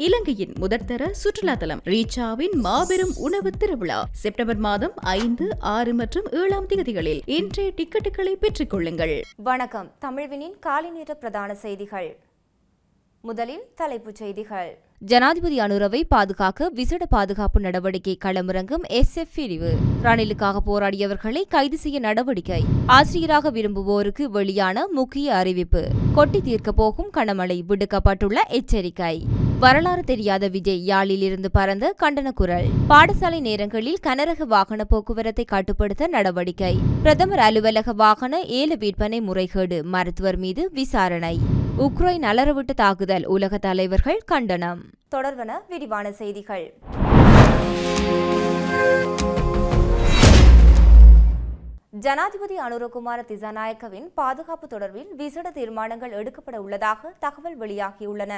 இலங்கையின் முதற்தர சுற்றுலா தலம் ரீச்சாவின் மாபெரும் உணவு திருவிழா. செப்டம்பர் மாதம் ஐந்து ஆறு மற்றும் ஏழாம் தேதிகளில் இன்றைய டிக்கெட்டுகளை பெற்றுக் கொள்ளுங்கள் வணக்கம். தமிழ்வினின் காலை நேர பிரதான செய்திகள். முதலில் தலைப்புச் செய்திகள். ஜனாதிபதி அனுரவை பாதுகாக்க விசேட பாதுகாப்பு நடவடிக்கை களமிறங்கும் எஸ் எஃப் பிரிவு. ரணிலுக்காக போராடியவர்களை கைது செய்ய நடவடிக்கை. ஆசிரியராக விரும்புவோருக்கு வெளியான முக்கிய அறிவிப்பு. கொட்டி தீர்க்க போகும் கனமழை விடுக்கப்பட்டுள்ள எச்சரிக்கை. வரலாறு தெரியாத விஜய் யாழில் இருந்து பறந்த கண்டன குரல். பாடசாலை நேரங்களில் கனரக வாகன போக்குவரத்தை கட்டுப்படுத்த நடவடிக்கை. பிரதமர் அலுவலக வாகன ஏல விற்பனை முறைகேடு மருத்துவர் மீது விசாரணை. உக்ரைன் அலறவிட்ட தாக்குதல் உலக தலைவர்கள் கண்டனம். தொடர்வன விரிவான செய்திகள். ஜனாதிபதி அனுரகுமார திசாநாயக்கவின் பாதுகாப்பு தொடர்பில் விசேட தீர்மானங்கள் எடுக்கப்பட உள்ளதாக தகவல் வெளியாகியுள்ளன.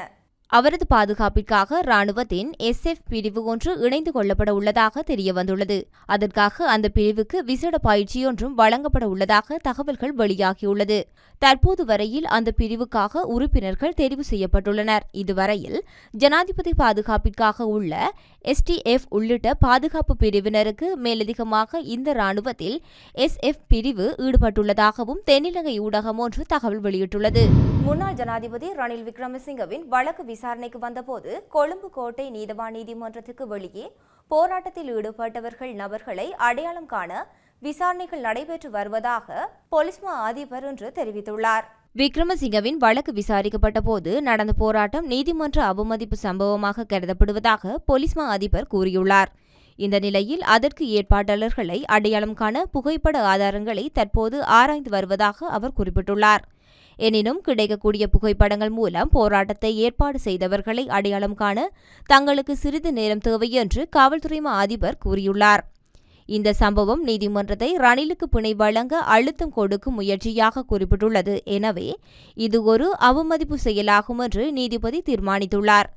அவரது பாதுகாப்பிற்காக ராணுவத்தின் எஸ் எஃப் பிரிவு ஒன்று இணைந்து கொள்ளப்பட உள்ளதாக தெரியவந்துள்ளது. அதற்காக அந்த பிரிவுக்கு விசேட பயிற்சியொன்றும் வழங்கப்பட உள்ளதாக தகவல்கள் வெளியாகியுள்ளது. தற்போது வரையில் அந்த பிரிவுக்காக உறுப்பினர்கள் தெரிவு செய்யப்பட்டுள்ளனர். இதுவரையில் ஜனாதிபதி பாதுகாப்பிற்காக உள்ள எஸ்டிஎஃப் உள்ளிட்ட பாதுகாப்பு பிரிவினருக்கு மேலதிகமாக இந்த ராணுவத்தில் எஸ் எஃப் பிரிவு ஈடுபட்டுள்ளதாகவும் தென்னிலங்கை ஊடகம் ஒன்று தகவல் வெளியிட்டுள்ளது. முன்னாள் ஜனாதிபதி ரணில் விக்ரமசிங்கவின் வழக்கு விசாரணைக்கு வந்தபோது கொழும்பு கோட்டை நீதவான் நீதிமன்றத்துக்கு வெளியே போராட்டத்தில் ஈடுபட்டவர்கள் நபர்களை அடையாளம் காண விசாரணைகள் நடைபெற்று வருவதாக போலீஸ் மா அதிபர் என்று தெரிவித்துள்ளார். விக்ரமசிங்கவின் வழக்கு விசாரிக்கப்பட்ட போது நடந்த போராட்டம் நீதிமன்ற அவமதிப்பு சம்பவமாக கருதப்படுவதாக போலீஸ் மா அதிபர் கூறியுள்ளார். இந்த நிலையில் அதற்கு ஏற்பாட்டாளர்களை அடையாளம் காண புகைப்பட ஆதாரங்களை தற்போது ஆராய்ந்து வருவதாக அவர் குறிப்பிட்டுள்ளார். எனினும் கிடைக்கக்கூடிய புகைப்படங்கள் மூலம் போராட்டத்தை ஏற்பாடு செய்தவர்களை அடையாளம் காண தங்களுக்கு சிறிது நேரம் தேவை என்று காவல்துறை மா அதிபர் கூறியுள்ளார். இந்த சம்பவம் நீதிமன்றத்தை ரணிலுக்கு பிணை வழங்க அழுத்தம் கொடுக்கும் முயற்சியாக குறிப்பிட்டுள்ளது. எனவே இது ஒரு அவமதிப்பு செயலாகும் என்று நீதிபதி தீர்மானித்துள்ளார்.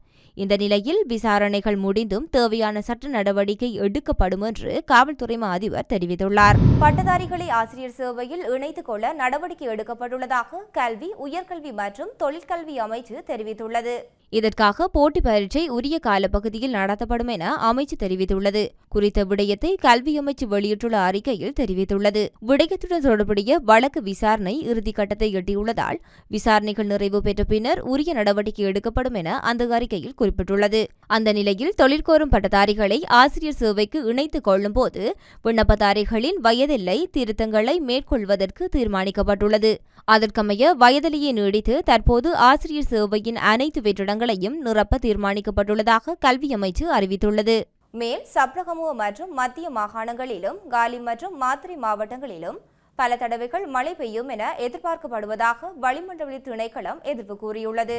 இந்த நிலையில் விசாரணைகள் முடிந்தும் தேவையான சட்ட நடவடிக்கை எடுக்கப்படும் என்று காவல்துறை மா அதிபர் தெரிவித்துள்ளார். பட்டதாரிகளை ஆசிரியர் சேவையில் இணைத்துக் கொள்ள நடவடிக்கை எடுக்கப்பட்டுள்ளதாக கல்வி உயர்கல்வி மற்றும் தொழிற்கல்வி அமைச்சு தெரிவித்துள்ளது. இதற்காக போட்டி பரீட்சை உரிய காலப்பகுதியில் நடத்தப்படும் என அமைச்சு தெரிவித்துள்ளது. குறித்த விடயத்தை கல்வி அமைச்சு வெளியிட்டுள்ள அறிக்கையில் தெரிவித்துள்ளது. விடயத்துடன் தொடர்புடைய வழக்கு விசாரணை இறுதிக்கட்டத்தை எட்டியுள்ளதால் விசாரணைகள் நிறைவு பெற்ற பின்னர் உரிய நடவடிக்கை எடுக்கப்படும் என அந்த அறிக்கையில் குறிப்பிட்டுள்ளது. அந்த நிலையில் தொழிற்கோரும் பட்டதாரிகளை ஆசிரியர் சேவைக்கு இணைத்துக் கொள்ளும் போது விண்ணப்பதாரிகளின் வயதில்லை திருத்தங்களை மேற்கொள்வதற்கு தீர்மானிக்கப்பட்டுள்ளது. அதற்கமைய வயதிலேயே நீடித்து தற்போது ஆசிரியர் சேவையின் அனைத்து வெற்றிடங்கள் வெற்றிடங்களையும் நிரப்ப தீர்மானிக்கப்பட்டுள்ளதாக கல்வி அமைச்சு அறிவித்துள்ளது. மேல் சப்ரகமுவ மற்றும் மத்திய மாகாணங்களிலும் காலி மற்றும் மாத்திரை மாவட்டங்களிலும் பல தடவைகள் மழை பெய்யும் என எதிர்பார்க்கப்படுவதாக வளிமண்டல திணைக்களம் எதிர்ப்பு கூறியுள்ளது.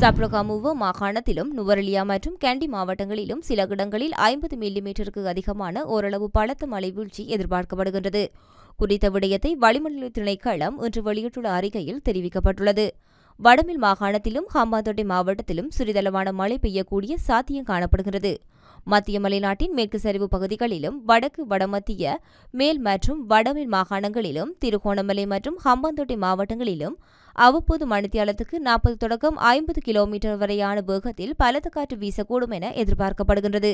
சப்ரகமுவ மாகாணத்திலும் நுவரெலியா மற்றும் கேண்டி மாவட்டங்களிலும் சில இடங்களில் ஐம்பது மில்லிமீட்டருக்கு அதிகமான ஓரளவு பலத்த மழை வீழ்ச்சி எதிர்பார்க்கப்படுகின்றது. குறித்த விடயத்தை வளிமண்டல திணைக்களம் இன்று வெளியிட்டுள்ள அறிக்கையில் தெரிவிக்கப்பட்டுள்ளது. வடமில் மாகாணத்திலும் ஹம்பாந்தோட்டை மாவட்டத்திலும் சிறிதளவான மழை பெய்யக்கூடிய சாத்தியம் காணப்படுகிறது. மத்திய மலைநாட்டின் மேற்கு சரிவு பகுதிகளிலும் வடக்கு வடமத்திய மேல் மற்றும் வடமேல் மாகாணங்களிலும் திருகோணமலை மற்றும் ஹம்பாந்தோட்டை மாவட்டங்களிலும் அவ்வப்போது மணித்தியாலத்துக்கு நாற்பது தொடக்கம் ஐம்பது கிலோமீட்டர் வரையான வேகத்தில் பலத்த காற்று வீசக்கூடும் என எதிர்பார்க்கப்படுகின்றது.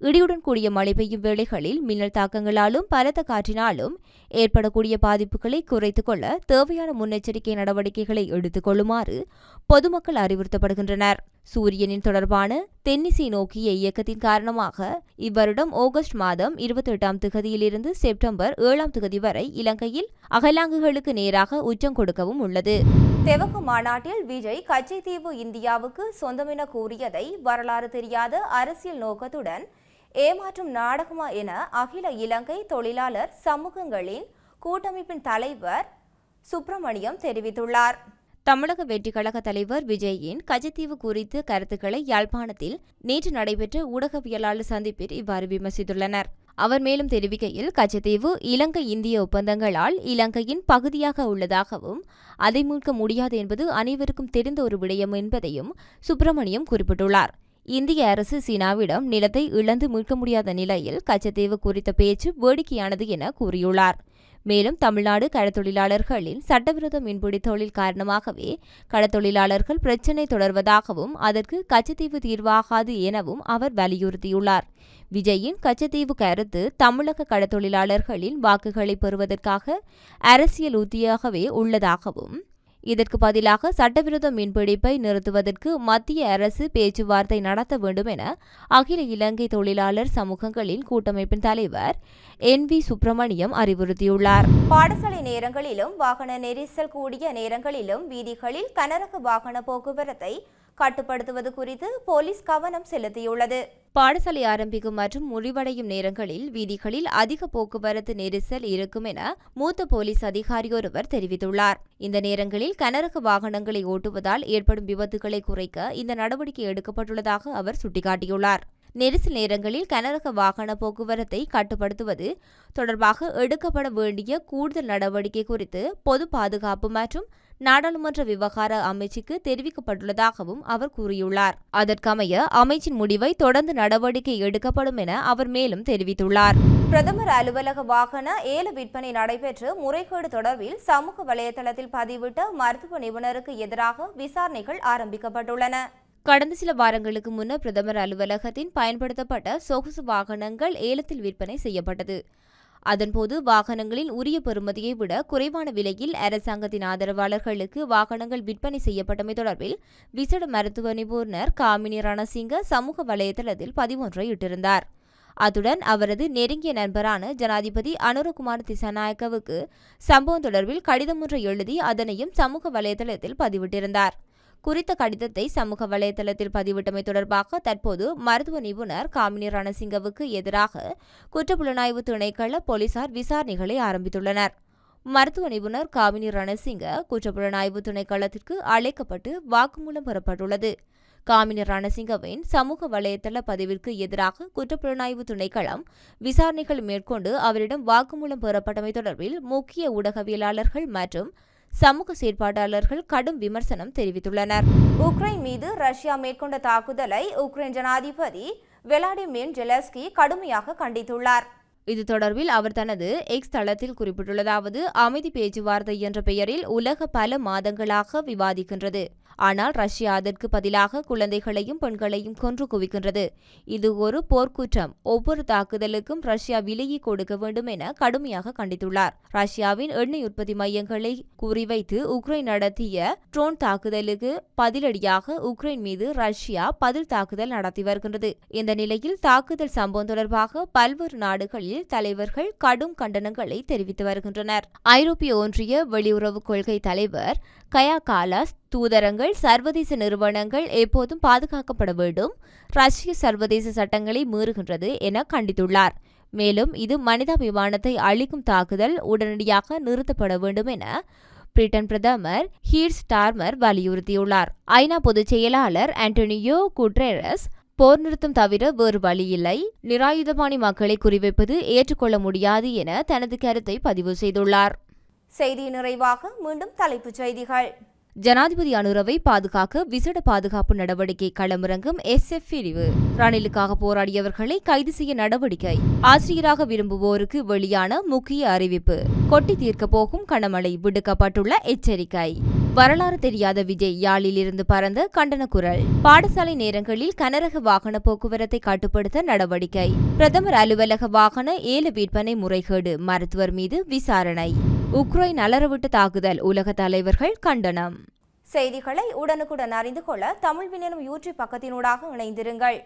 இடியுடன் கூடிய மழை பெய்யும் வேளைகளில் மின்னல் தாக்கங்களாலும் பலத்த காற்றினாலும் ஏற்படக்கூடிய பாதிப்புகளை குறைத்துக் கொள்ள தேவையான முன்னெச்சரிக்கை நடவடிக்கைகளை எடுத்துக் கொள்ளுமாறு பொதுமக்கள் அறிவுறுத்தப்படுகின்றனர். சூரியனின் தொடர்பான தென்னிசை நோக்கிய இயக்கத்தின் காரணமாக இவ்வருடம் ஆகஸ்ட் மாதம் இருபத்தி எட்டாம் திகதியிலிருந்து செப்டம்பர் ஏழாம் திகதி வரை இலங்கையில் அகலாங்குகளுக்கு நேராக உச்சம் கொடுக்கவும் உள்ளது. தெவகு மாநாட்டில் விஜய் கச்சைத்தீவு இந்தியாவுக்கு சொந்தமென கூறியதை வரலாறு தெரியாத அரசியல் நோக்கத்துடன் ஏமாற்றும் நாடகமா என அகில இலங்கை தொழிலாளர் சமூகங்களின் கூட்டமைப்பின் தலைவர் சுப்பிரமணியம் தெரிவித்துள்ளார். தமிழக வெற்றிக் கழக தலைவர் விஜயின் கஜத்தீவு குறித்து கருத்துக்களை யாழ்ப்பாணத்தில் நேற்று நடைபெற்ற ஊடகவியலாளர் சந்திப்பில் இவ்வாறு விமர்சித்துள்ளனர். அவர் மேலும் தெரிவிக்கையில் கச்சத்தீவு இலங்கை இந்திய ஒப்பந்தங்களால் இலங்கையின் பகுதியாக உள்ளதாகவும் அதை மீட்க முடியாது என்பது அனைவருக்கும் தெரிந்த ஒரு விடயம் என்பதையும் சுப்பிரமணியம் குறிப்பிட்டுள்ளார். இந்திய அரசு சீனாவிடம் நிலத்தை இழந்து மீட்க முடியாத நிலையில் கச்சத்தீவு குறித்த பேச்சு வேடிக்கையானது என கூறியுள்ளார். மேலும் தமிழ்நாடு கடத்தொழிலாளர்களின் சட்டவிரோத மீன்பிடி தொழில் காரணமாகவே கடத்தொழிலாளர்கள் பிரச்சினை தொடர்வதாகவும் அதற்கு கச்சத்தீவு தீர்வாகாது எனவும் அவர் வலியுறுத்தியுள்ளார். விஜயின் கச்சத்தீவு கருத்து தமிழக கடத்தொழிலாளர்களின் வாக்குகளை பெறுவதற்காக அரசியல் உத்தியாகவே உள்ளதாகவும் இதற்கு பதிலாக சட்டவிரோத மீன்பிடிப்பை நிறுத்துவதற்கு மத்திய அரசு பேச்சுவார்த்தை நடத்த வேண்டும் என அகில இலங்கை தொழிலாளர் சமூகங்களின் கூட்டமைப்பின் தலைவர் என் வி சுப்பிரமணியம் அறிவுறுத்தியுள்ளார். பாடசாலை நேரங்களிலும் வாகன நெரிசல் கூடிய நேரங்களிலும் வீதிகளில் கனரக வாகன போக்குவரத்தை கட்டுப்படுத்துவது குறித்து போலீஸ் கவனம் செலுத்தியுள்ளது. பாடசாலை ஆரம்பிக்கும் மற்றும் முடிவடையும் நேரங்களில் வீதிகளில் அதிக போக்குவரத்து நெரிசல் இருக்கும் என மூத்த போலீஸ் அதிகாரி ஒருவர் தெரிவித்துள்ளார். இந்த நேரங்களில் கனரக வாகனங்களை ஓட்டுவதால் ஏற்படும் விபத்துகளை குறைக்க இந்த நடவடிக்கை எடுக்கப்பட்டுள்ளதாக அவர் சுட்டிக்காட்டியுள்ளார். நெரிசல் நேரங்களில் கனரக வாகன போக்குவரத்தை கட்டுப்படுத்துவது தொடர்பாக எடுக்கப்பட வேண்டிய கூடுதல் நடவடிக்கை குறித்து பொது பாதுகாப்பு மற்றும் நாடாளுமன்ற விவகார அமைச்சுக்கு தெரிவிக்கப்பட்டுள்ளதாகவும் அவர் கூறியுள்ளார். அதற்கமைய அமைச்சின் முடிவை தொடர்ந்து நடவடிக்கை எடுக்கப்படும் என அவர் மேலும் தெரிவித்துள்ளார். பிரதமர் அலுவலக வாகன ஏல விற்பனை நடைபெற்று முறைகேடு தொடர்பில் சமூக வலைதளத்தில் பதிவிட்ட மருத்துவ நிபுணருக்கு எதிராக விசாரணைகள் ஆரம்பிக்கப்பட்டுள்ளன. கடந்த சில வாரங்களுக்கு முன்னர் பிரதமர் அலுவலகத்தின் பயன்படுத்தப்பட்ட சொகுசு வாகனங்கள் ஏலத்தில் விற்பனை செய்யப்பட்டது. அதன்போது வாகனங்களின் உரிய பெறுமதியை விட குறைவான விலையில் அரசாங்கத்தின் ஆதரவாளர்களுக்கு வாகனங்கள் விற்பனை செய்யப்பட்டமை தொடர்பில் விசேட மருத்துவ நிபுணர் காமினி ரணசிங்க சமூக வலைதளத்தில் பதிவொன்றை இட்டிருந்தார். அத்துடன் அவரது நெருங்கிய நண்பரான ஜனாதிபதி அனுரகுமார் திசாநாயக்கவுக்கு சம்பவம் தொடர்பில் கடிதம் ஒன்றை எழுதி அதனையும் சமூக வலைதளத்தில் பதிவிட்டிருந்தார். குறித்த கடிதத்தை சமூக வலைதளத்தில் பதிவிட்டமை தொடர்பாக தற்போது மருத்துவ நிபுணர் காமினி ரணசிங்கவுக்கு எதிராக குற்றப்புலனாய்வு திணைக்கள போலீசார் விசாரணைகளை ஆரம்பித்துள்ளனர். மருத்துவ நிபுணர் காமினி ரணசிங்க குற்றப்புலனாய்வு திணைக்களத்திற்கு அழைக்கப்பட்டு வாக்குமூலம் பெறப்பட்டுள்ளது. காமினி ரணசிங்கவின் சமூக வலைதள பதிவிற்கு எதிராக குற்றப்புலனாய்வு திணைக்களம் விசாரணைகள் மேற்கொண்டு அவரிடம் வாக்குமூலம் பெறப்பட்டமை தொடர்பில் முக்கிய ஊடகவியலாளர்கள் மற்றும் சமூக செயற்பாட்டாளர்கள் கடும் விமர்சனம் தெரிவித்துள்ளனர். உக்ரைன் மீது ரஷ்யா மேற்கொண்ட தாக்குதலை உக்ரைன் ஜனாதிபதி வெலாடிமிர் ஜெலஸ்கி கடுமையாக கண்டித்துள்ளார். இது தொடர்பில் அவர் தனது எக்ஸ் தளத்தில் குறிப்பிட்டுள்ளதாவது அமைதி பேச்சுவார்த்தை என்ற பெயரில் உலக பல மாதங்களாக விவாதிக்கின்றது. ஆனால் ரஷ்யா அதற்கு பதிலாக குழந்தைகளையும் பெண்களையும் கொன்று குவிக்கின்றது. இது ஒரு போர்க்குற்றம். ஒவ்வொரு தாக்குதலுக்கும் ரஷ்யா விலையை கொடுக்க வேண்டும் என கடுமையாக கண்டித்துள்ளார். ரஷ்யாவின் எண்ணெய் உற்பத்தி மையங்களை குறிவைத்து உக்ரைன் நடத்திய ட்ரோன் தாக்குதலுக்கு பதிலடியாக உக்ரைன் மீது ரஷ்யா பதில் தாக்குதல் நடத்தி வருகின்றது. இந்த நிலையில் தாக்குதல் சம்பவம் தொடர்பாக பல்வேறு நாடுகளில் தலைவர்கள் கடும் கண்டனங்களை தெரிவித்து வருகின்றனர். ஐரோப்பிய ஒன்றிய வெளியுறவு கொள்கை தலைவர் கயா காலாஸ் தூதரங்கள் சர்வதேச நிறுவனங்கள் எப்போதும் பாதுகாக்கப்பட வேண்டும். ரஷ்ய சர்வதேச சட்டங்களை மீறுகின்றது என கண்டித்துள்ளார். மேலும் இது மனிதாபிமானத்தை அளிக்கும் தாக்குதல் உடனடியாக நிறுத்தப்பட வேண்டும் என பிரிட்டன் பிரதமர் ஹீர் ஸ்டார்மர் வலியுறுத்தியுள்ளார். ஐநா பொதுச் செயலாளர் ஆண்டனியோ குட்ரேரஸ் போர் நிறுத்தம் தவிர வேறு வழியில்லை நிராயுதபாணி மக்களை குறிவைப்பது ஏற்றுக்கொள்ள முடியாது என தனது கருத்தை பதிவு செய்துள்ளார். செய்தி நிறைவாக மீண்டும் தலைப்புச் செய்திகள். ஜனாதிபதி அனுரவை பாதுகாக்க விசேட பாதுகாப்பு நடவடிக்கை களமிறங்கும் எஸ் எஃப் பிரிவு. ரணிலுக்காக போராடியவர்களை கைது செய்ய நடவடிக்கை. ஆசிரியராக விரும்புவோருக்கு வெளியான முக்கிய அறிவிப்பு. கொட்டி தீர்க்க போகும் கனமழை விடுக்கப்பட்டுள்ள எச்சரிக்கை. வரலாறு தெரியாத விஜய் யாழில் இருந்து பறந்த கண்டன குரல். பாடசாலை நேரங்களில் கனரக வாகன போக்குவரத்தை கட்டுப்படுத்த நடவடிக்கை. பிரதமர் அலுவலக வாகன ஏல விற்பனை முறைகேடு மருத்துவர் மீது விசாரணை. உக்ரைன் அலறவிட்டு தாக்குதல். உலக தலைவர்கள் கண்டனம். செய்திகளை உடனுக்குடன் அறிந்து கொள்ள தமிழ் வினரும் யூடியூப் பக்கத்தினூடாக இணைந்திருங்கள்.